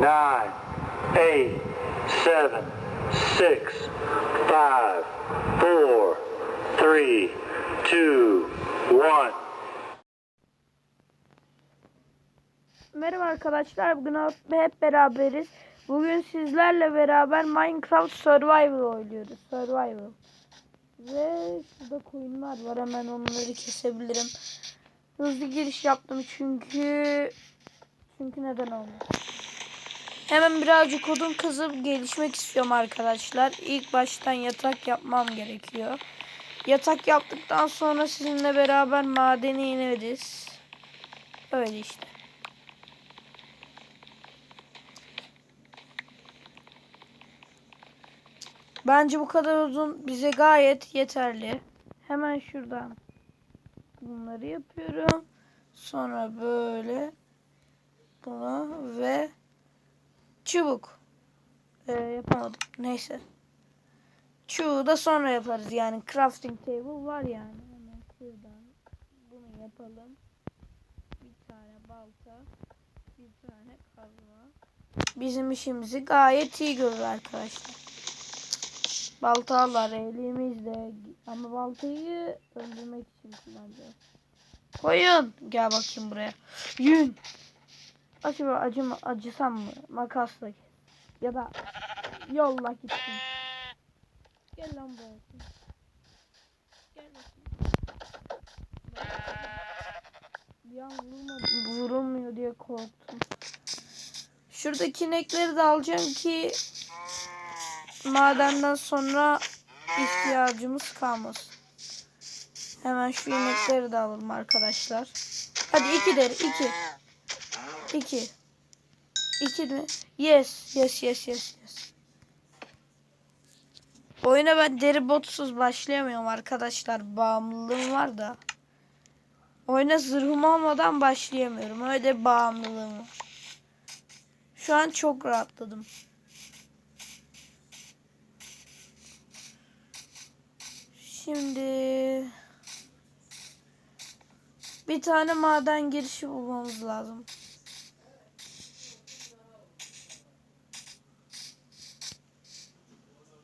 nine, eight, seven, six, five, four, three, two, one. Merhaba arkadaşlar. Bugün hep beraberiz. Bugün sizlerle beraber Minecraft Survival oynuyoruz. Survival. Ve şurada koyunlar var. Hemen onları kesebilirim. Hızlı giriş yaptım çünkü çünkü neden olmaz. Hemen birazcık odun kazıp gelişmek istiyorum arkadaşlar. İlk baştan yatak yapmam gerekiyor. Yatak yaptıktan sonra sizinle beraber madene ineriz. Öyle işte. Bence bu kadar uzun bize gayet yeterli. Hemen şuradan bunları yapıyorum. Sonra böyle buna ve çubuk. Ee, yapamadım. Neyse. Çubuğu da sonra yaparız. Yani crafting table var yani. Hemen şuradan bunu yapalım. Bir tane balta. Bir tane kazma. Bizim işimizi gayet iyi görür arkadaşlar. Baltalar elimizde. Ama baltayı öldürmek için kullanacağız. Koyun. Gel bakayım buraya. Yün. Acaba acıma, acısam mı? Makasla. Ya da yolla gitsin. Gel lan vurmadı, vurulmuyor diye korktum. Şuradaki inekleri de alacağım ki madenden sonra ihtiyacımız kalmasın. Hemen şu inekleri de alalım arkadaşlar. Hadi iki deri iki. İki. İki mi? Yes. Yes yes yes yes. Oyuna ben deri botsuz başlayamıyorum arkadaşlar. Bağımlılığım var da. Oyuna zırhım olmadan başlayamıyorum. Öyle bağımlılığım var. Şu an çok rahatladım. Şimdi bir tane maden girişi bulmamız lazım.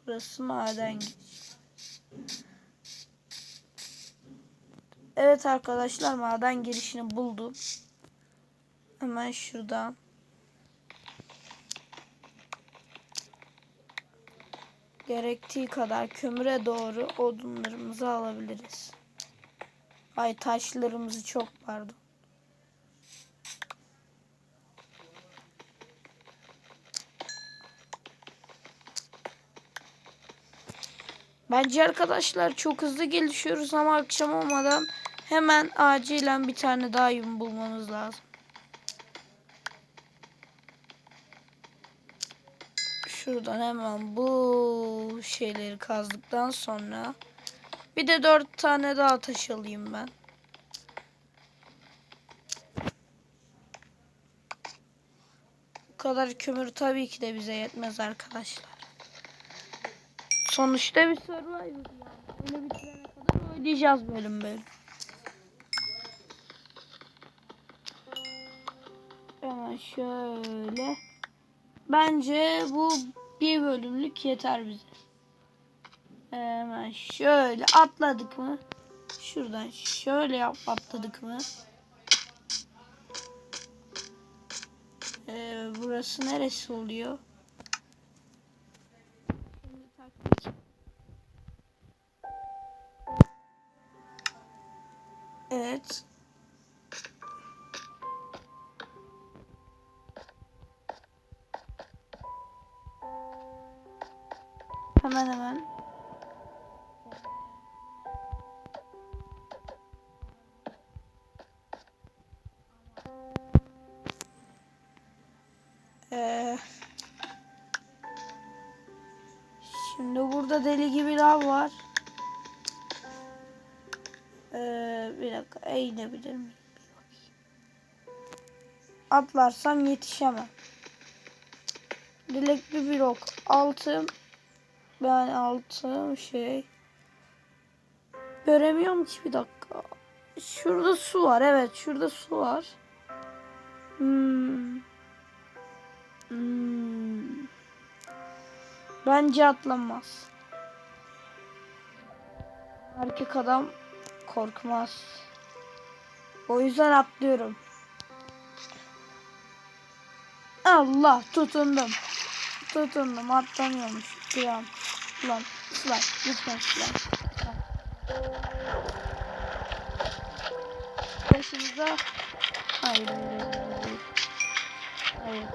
Burası maden. Evet arkadaşlar maden girişini buldum. Hemen şuradan. gerektiği kadar kömüre doğru odunlarımızı alabiliriz. Ay taşlarımızı çok pardon. Bence arkadaşlar çok hızlı gelişiyoruz ama akşam olmadan hemen acilen bir tane daha yum bulmamız lazım. Şuradan hemen bu şeyleri kazdıktan sonra bir de dört tane daha taş alayım ben. Bu kadar kömür tabii ki de bize yetmez arkadaşlar. Sonuçta bir survivor yani. Öyle bitirene kadar oynayacağız bölüm bölüm. Hemen şöyle. Bence bu bir bölümlük yeter bize. Hemen şöyle atladık mı? Şuradan şöyle yap atladık mı? Ee, burası neresi oluyor? Evet. Hemen hemen. Ee, şimdi burada deli gibi lav var. Ee, bir dakika eğilebilir miyim? Atlarsam yetişemem. Dilekli bir ok. Altım ben altı şey göremiyorum ki bir dakika. Şurada su var. Evet, şurada su var. Hmm. Hmm. Bence atlanmaz. Erkek adam korkmaz. O yüzden atlıyorum. Allah tutundum. Tutundum atlamıyormuş. An. Ulan slime lütfen. Lütfen. Başımıza hayır hayır.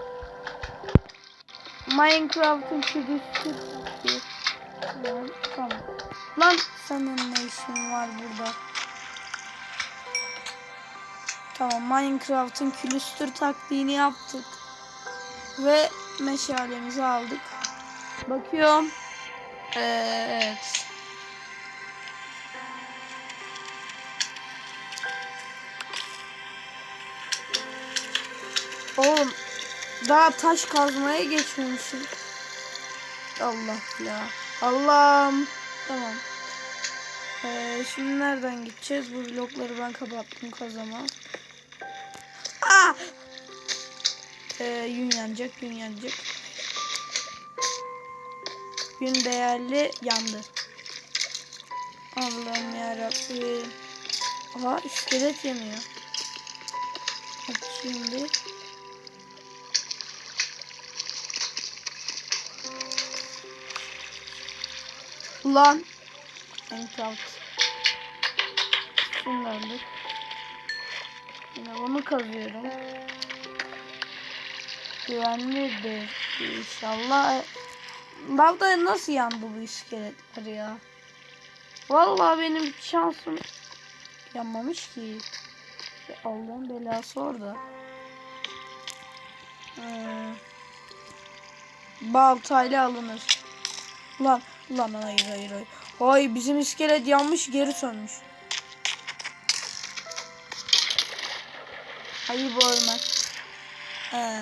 Minecraft'ın çürüsü. Tamam. Lan senin ne işin var burada? Tamam Minecraft'ın külüstür taktiğini yaptık. Ve meşalemizi aldık. Bakıyorum. Evet. Oğlum daha taş kazmaya geçmemişim. Allah ya. Allah'ım. Tamam. Ee, şimdi nereden gideceğiz? Bu blokları ben kapattım kazama. Aa! Ee, yün yanacak, yün yanacak. Yün değerli yandı. Allah'ım yarabbim. Aha iskelet yanıyor. Bak şimdi. Ulan. Minecraft. Sinirlendik. Yine bunu kazıyorum. Güvenlidir inşallah. Lavda nasıl yandı bu iskeletler ya? Vallahi benim şansım yanmamış ki. Allah'ın belası orada. Hmm. Baltayla alınır. Lan lan hayır hayır hayır. Hay bizim iskelet yanmış geri sönmüş. Hayır bu ölmez. He.